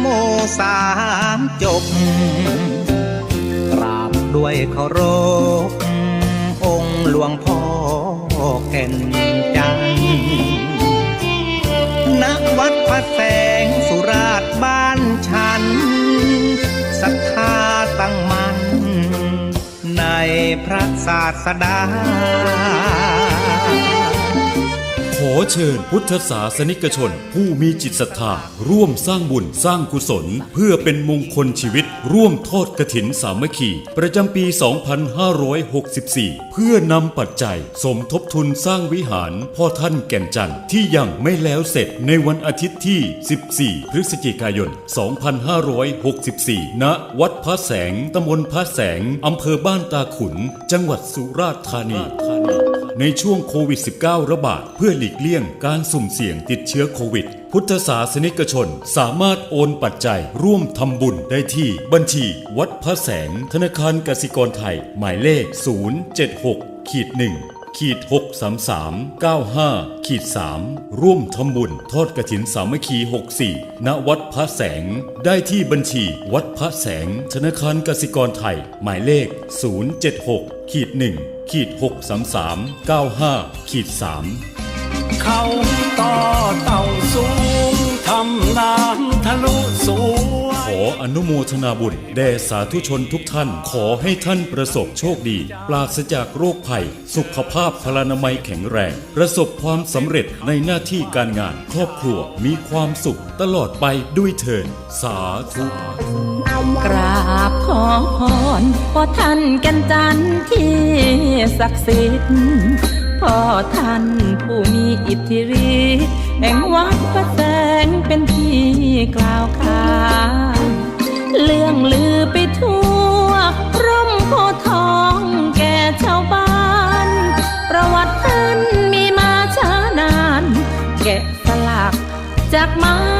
โมสามจบกราบด้วยเคารพองค์หลวงพ่อแก่นจันทร์ณวัดพระแสงสุราษฎร์บ้านฉันศรัทธาตั้งมั่นในพระศาสดา อเชิญพุทธศาสนิกชน ผู้มีจิตศรัทธาร่วมสร้างบุญสร้างกุศล เพื่อเป็นมงคลชีวิต ร่วมทอดกระถินสามัคคี ประจำปี 2564 เพื่อนำปัจจัย สมทบทุนสร้างวิหารพ่อท่านแก่นจันทร์ที่ยังไม่แล้วเสร็จในวันอาทิตย์ที่ 14 พฤศจิกายน 2564 ณ วัดพระแสงตำบลพระแสงอำเภอบ้านตาขุน จังหวัดสุราษฎร์ธานี ในช่วงโควิด -19 ระบาดเพื่อหลีกเลี่ยงการสุ่มเสี่ยงติดเชื้อโควิด พุทธศาสนิกชนสามารถโอนปัจจัยร่วมทำบุญได้ที่บัญชี วัดพระแสง ธนาคารกสิกรไทย หมายเลข 076ขีด1 ขีด633 95ขีด3ร่วมทำบุญทอดกระถินสามัคคี 64 ณ วัดพระแสง ได้ที่บัญชีวัดพระแสง ธนาคารกสิกรไทย หมายเลข 076ขีด1ขีด633 95ขีด3เขาต่อเต่าสูงทำน้ำทะลุสวขย ออนุโมทนาบุญแด่สาธุชนทุกท่าน ขอให้ท่านประสบโชคดี ปราศจากโรคภัย สุขภาพพลานามัยแข็งแรง ประสบความสำเร็จในหน้าที่การงาน ครอบครัวมีความสุขตลอดไปด้วยเถิดสาธุกราบขอพรพ่อท่านกันจันที่ศักดิ์สิทธิ์พ่อท่านผู้มีอิทธิฤทธิ์แห่งวัดพระแสงเป็นที่กล่าวขาน เรื่องลือไปทั่ว ร่มโพทองแก่ชาวบ้าน ประวัติท่านมีมาช้านาน แกะสลักจากไม้